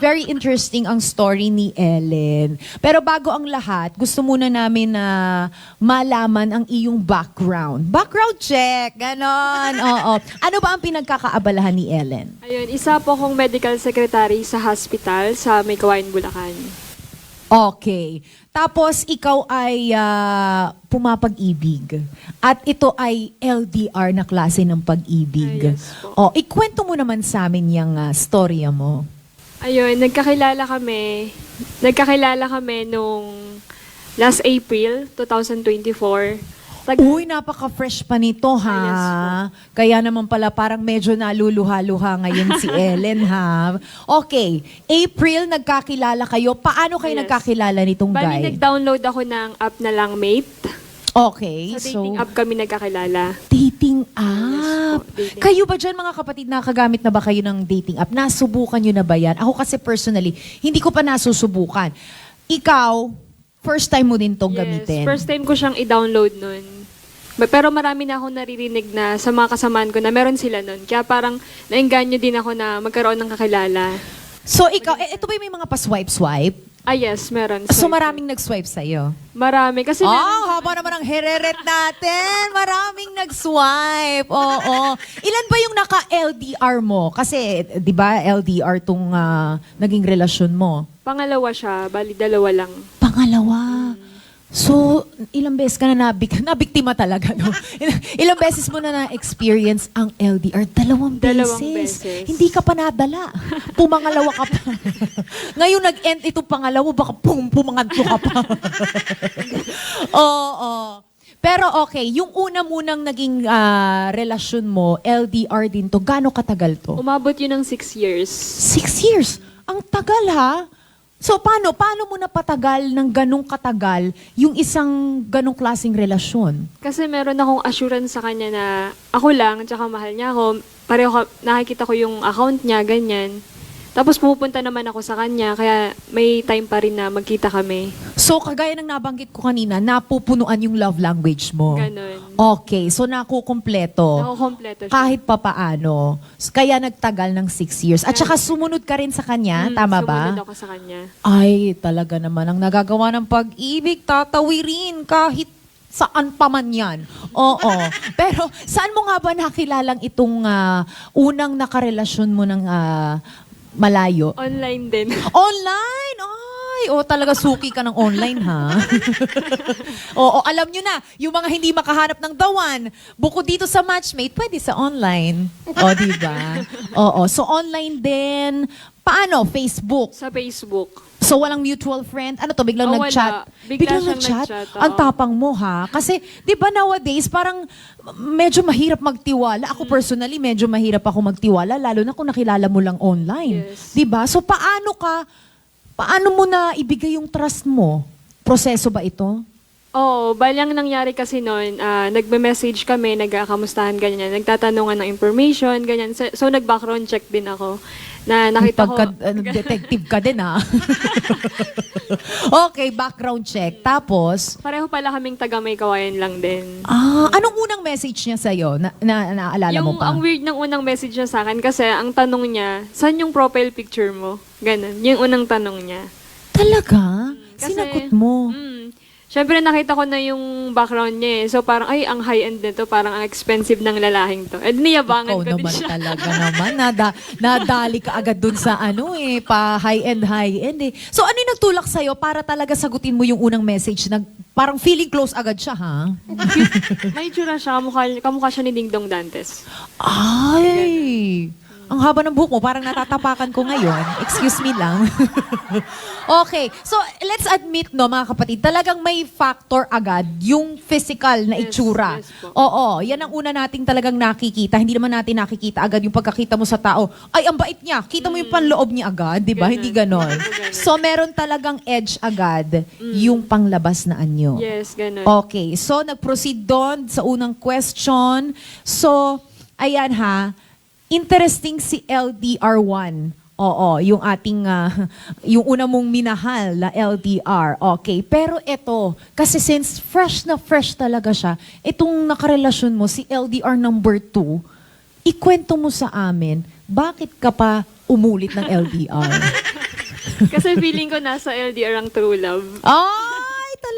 very interesting ang story ni Ellen. Pero bago ang lahat, gusto muna namin na malaman ang iyong background. Background check, ganon. Oo. Ano ba ang pinagkakaabalahan ni Ellen? Ayun, isa po akong medical secretary sa hospital sa May Kawain, Bulacan. Okay. Tapos ikaw ay ah, pumapag-ibig. At ito ay LDR na klase ng pag-ibig. Ah, yes po. oh, ikwento mo naman sa amin yung ah, storya mo. Ayun, nagkakilala kami. Nagkakilala kami nung last April 2024. Tag- Uy, napaka-fresh pa nito ha. Ah, yes Kaya naman pala parang medyo naluluha-luha ngayon si Ellen ha. Okay, April nagkakilala kayo. Paano kayo Yes. nagkakilala nitong Bali, guy? nag-download ako ng app na lang Mate. Okay, Sa so dating app kami nagkakilala. Dating Yes app. po, dating Kayo ba dyan mga kapatid, nakagamit na ba kayo ng dating app? Nasubukan nyo na ba yan? Ako kasi personally, hindi ko pa nasusubukan. Ikaw, first time mo din tong gamitin. first time ko siyang i-download nun. Pero marami na akong naririnig na sa mga kasamaan ko na meron sila nun. Kaya parang naengganyo din ako na magkaroon ng kakilala. So ikaw, eh, ito ba yung may mga pa-swipe-swipe? Ah yes, meron. So Swipe. maraming nag-swipe sa'yo? Marami. Kasi meron, Ah, haba naman ang hereret natin. Maraming nag-swipe. Oo. Ilan ba yung naka-LDR mo? Kasi, di ba, LDR tong ah, naging relasyon mo. pangalawa siya. Bali, dalawa lang. Pangalawa. So, ilang beses ka na nabik nabiktima talaga, no? Ilang, beses mo na na-experience ang LDR? Dalawang beses. Dalawang beses. Hindi ka pa nadala. Pumangalawa ka pa. Ngayon nag-end itong pangalawa, baka pum, pumangatlo ka pa. Oo. Pero okay, yung una munang naging ah, relasyon mo, LDR din to, gaano katagal to? Umabot yun ng six years. Six years. Ang tagal ha. So paano? Paano mo napatagal ng ganong katagal yung isang ganong klaseng relasyon? Kasi meron akong assurance sa kanya na ako lang, tsaka mahal niya ako. Pareho nakikita ko yung account niya, ganyan. Tapos pumupunta naman ako sa kanya, kaya may time pa rin na magkita kami. So kagaya ng nabanggit ko kanina, napupunuan yung love language mo. Ganon. Okay, so nakukumpleto. Nakukompleto siya. Kahit papaano. Kaya nagtagal ng six years. At saka sumunod ka rin sa kanya, Mm, tama ba? Sumunod ako sa kanya. Ay, talaga naman ang nagagawa ng pag-ibig, tatawirin kahit saan pa man yan. Oo. Pero saan mo nga ba nakilalang itong ah, unang nakarelasyon mo ng ah, malayo? Online din. Online! Ay, oh, talaga suki ka ng online, ha? Oo, alam nyo na, yung mga hindi makahanap ng dawan, bukod dito sa matchmate, pwede sa online. O, di ba? Oo, so online din. Paano? Facebook. sa Facebook. So walang mutual friend? Ano to, biglang Oh, nag-chat? Bigla siyang nag-chat, Ang oo. tapang mo ha? Kasi, di ba nowadays, parang medyo mahirap magtiwala. Ako Mm. personally, medyo mahirap ako magtiwala, lalo na kung nakilala mo lang online. Yes. Di ba? So paano ka, paano mo na ibigay yung trust mo? Proseso ba ito? Oo, bali ang nangyari kasi noon, ah, nagme-message kami, nagkakamustahan ganyan, nagtatanungan ng information, ganyan. So, so nag-background check din ako na nakita ko. Pagka, ano, detective ka din ha? okay, background check. Tapos, Pareho pala kaming taga may kawayan lang din. ah, anong unang message niya sa'yo? Na, na, naaalala yung, mo pa? ang weird ng unang message niya sa akin kasi ang tanong niya, saan yung profile picture mo? Ganon. Yung unang tanong niya. Talaga? Kasi- Sinagot mo? Mm. Siyempre nakita ko na yung background niya eh. So parang, ay, ang high-end nito. Parang ang expensive ng lalaking to. Eh, niyabangan Ikaw ko din naman siya. talaga naman. Nada, nadali ka agad dun sa ano eh, pa high-end, high-end eh. So ano yung nagtulak sa'yo para talaga sagutin mo yung unang message na parang feeling close agad siya, ha? May itsura siya. Kamukha, kamukha siya ni Ding Dong Dantes. Ay! Ang haba ng buhok mo, parang natatapakan ko ngayon. Excuse me lang. okay, so let's admit no mga kapatid, talagang may factor agad yung physical na Yes, itsura. yes po. Oo, yan ang una nating talagang nakikita. Hindi naman natin nakikita agad yung pagkakita mo sa tao. Ay, ang bait niya. Kita mo yung panloob niya agad, di ba? Hindi ganon. So meron talagang edge agad yung panglabas na anyo. Yes, ganun. Okay, so nag-proceed doon sa unang question. So, ayan ha, interesting si LDR1. Oo, yung ating, ah, yung una mong minahal na LDR. Okay, pero ito, kasi since fresh na fresh talaga siya, itong nakarelasyon mo, si LDR number 2, ikwento mo sa amin, bakit ka pa umulit ng LDR? Kasi feeling ko nasa LDR ang true love. Ay,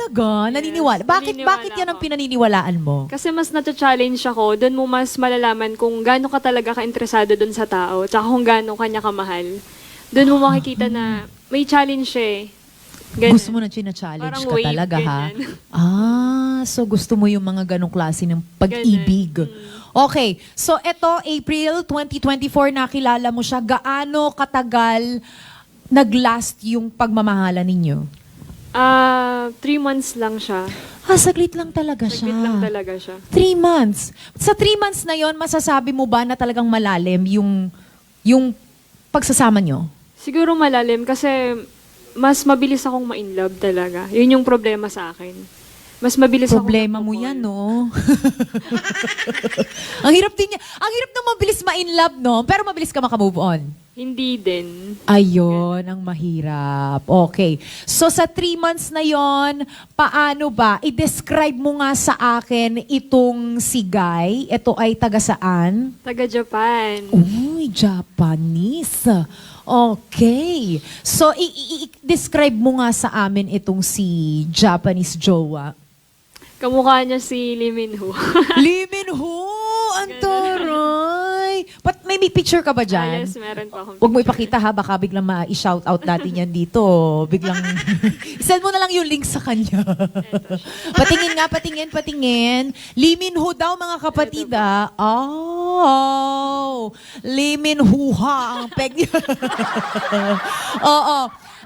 talaga? Naniniwala. Bakit, naniniwala bakit yan ang ako. pinaniniwalaan mo? Kasi mas nata-challenge ako, doon mo mas malalaman kung gaano ka talaga ka-interesado doon sa tao, tsaka kung gaano kanya kamahal. Doon mo makikita na may challenge siya eh. Ganun. Gusto mo na Parang ka wave, talaga, ha? ganyan. Ah, so gusto mo yung mga ganong klase ng pag-ibig. Okay, so eto, April 2024, nakilala mo siya. Gaano katagal nag-last yung pagmamahala ninyo? Ah, three months lang siya. Ah, saglit lang talaga siya. Saglit lang talaga siya. Three months. Sa three months na yon, masasabi mo ba na talagang malalim yung, yung pagsasama nyo? Siguro malalim kasi mas mabilis akong ma-inlove talaga. Yun yung problema sa akin. Mas mabilis Problema ako mo yan, no? ang hirap din niya. Ang hirap na mabilis ma-in love, no? Pero mabilis ka makamove on. Hindi din. Ayun, ang mahirap. Okay. So sa three months na yon, paano ba? I-describe mo nga sa akin itong si Guy. Ito ay taga saan? Taga Japan. Uy, Japanese. Okay. So, i- i- i- describe mo nga sa amin itong si Japanese jowa. Kamukha niya si Lee Min Ho. Lee Min Ho! Ang taray! But may, may picture ka ba Ah, dyan? yes, meron pa akong Huwag mo ipakita ha, baka biglang ma-shout out natin yan dito. Biglang, send mo na lang yung link sa kanya. patingin nga, patingin, patingin. Lee Min Ho daw mga kapatid ah. Oh, Lee Min Ho ha ang peg niya. Oo.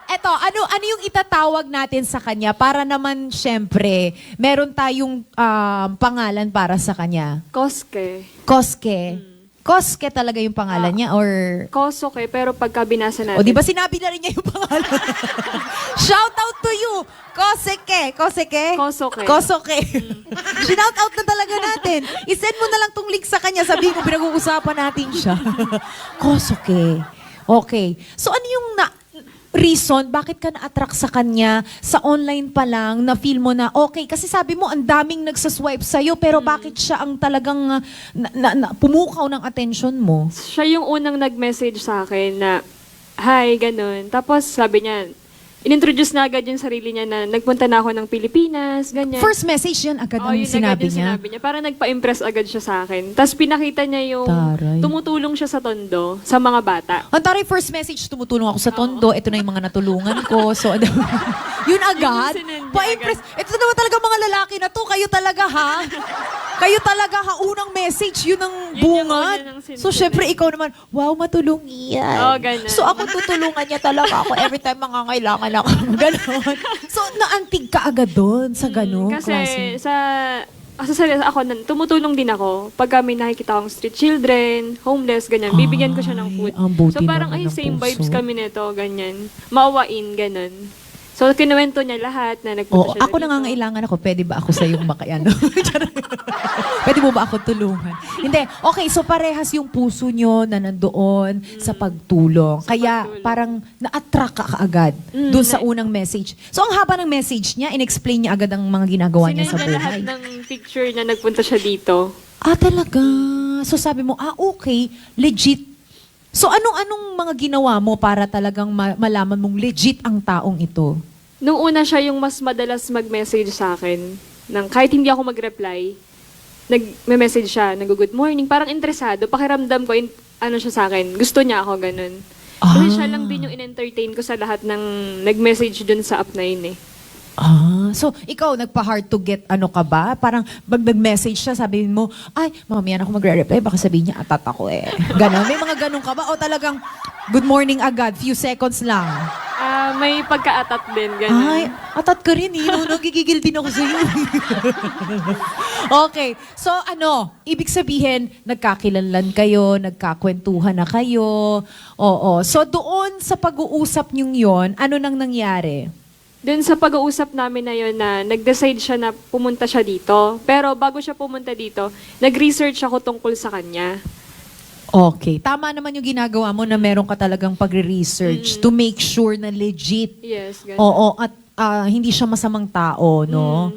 Eto, ano ano yung itatawag natin sa kanya para naman syempre meron tayong um, pangalan para sa kanya. Koske. Koske. Koske talaga yung pangalan niya or Kosoke, pero pagka binasa natin. o, di ba sinabi na rin niya yung pangalan? Shout out to you! Koseke! Koseke? Kosoke. Kosoke. Shout out na talaga natin. I-send mo na lang tong link sa kanya. Sabihin mo, pinag-uusapan natin siya. Kosoke. Okay. So, ano yung na reason bakit ka na-attract sa kanya sa online pa lang na feel mo na okay kasi sabi mo ang daming nagsaswipe sa'yo pero bakit siya ang talagang uh, na, na- na- pumukaw ng attention mo? Siya yung unang nag-message sa akin na, hi, ganun. Tapos sabi niya, inintroduce na agad yung sarili niya na nagpunta na ako ng Pilipinas, ganyan. First message yan agad Oo, ang yun sinabi agad yung niya. sinabi niya. Parang nagpa-impress agad siya sa akin. Tapos pinakita niya yung Taray. tumutulong siya sa tondo, sa mga bata. Ang taray first message, tumutulong ako sa tondo. Ito na yung mga natulungan ko. So, ano, yun agad. Yun yung sinend niya Pa-impress. Ito naman talaga mga lalaki na to. Kayo talaga ha. Kayo talaga ha. Unang message, yun ang Yun yung bungad. una ng. So, syempre, ikaw naman, wow, matulong yan. Oo, ganun. So, ako tutulungan niya talaga ako every time mangangailangan ako. Ganon. So, naantig ka agad doon sa ganon. Kasi klase. sa Kasi sa ako, nan- tumutulong din ako pag kami nakikita akong street children, homeless, ganyan. Bibigyan ko siya ng Ay, food. ang buti so parang, naman ay, ng same puso. vibes kami nito, ganyan. Maawain, ganun. So, kinuwento niya lahat na Oo, nagpunta siya ako dito. nangangailangan ako. Pwede ba ako sa iyong mo ba ako tulungan? Hindi. Okay, so parehas yung puso nyo na nandoon sa pagtulong. Sa Kaya pagtulong. parang na-attract ka kaagad Mm, doon sa na- unang message. So ang haba ng message niya, in-explain niya agad ang mga ginagawa niya Sinend sa niya lahat buhay. ng picture na nagpunta siya dito. Ah, talaga? So sabi mo, ah, okay, legit. So anong-anong mga ginawa mo para talagang ma- malaman mong legit ang taong ito? Nung una siya yung mas madalas mag-message sa akin. Nang, kahit hindi ako mag-reply, nag-message siya, nag-good morning. Parang interesado. Pakiramdam ko, in- ano siya sa akin. Gusto niya ako, ganun. Kasi Ah. siya lang din yung in-entertain ko sa lahat ng nag-message dun sa app na yun eh. Ah, so ikaw nagpa-hard to get ano ka ba? Parang pag nag-message siya, sabihin mo, ay, mamaya na ako magre-reply, baka sabihin niya, atat ako eh. Ganon. May mga ganon ka ba? O talagang, good morning agad, few seconds lang. Ah, may pagka-atat din, ganun. Ay, atat ka rin eh. No, nagigigil din ako sa'yo. okay. So ano, ibig sabihin, nagkakilanlan kayo, nagkakwentuhan na kayo. Oo. So doon sa pag-uusap niyong yon, ano nang nangyari? Dun sa pag-uusap namin na yun na nag-decide siya na pumunta siya dito. Pero bago siya pumunta dito, nag-research ako tungkol sa kanya. Okay. Tama naman yung ginagawa mo na meron ka talagang pagre-research to make sure na legit. Yes, ganun. Oo. At ah, hindi siya masamang tao, no?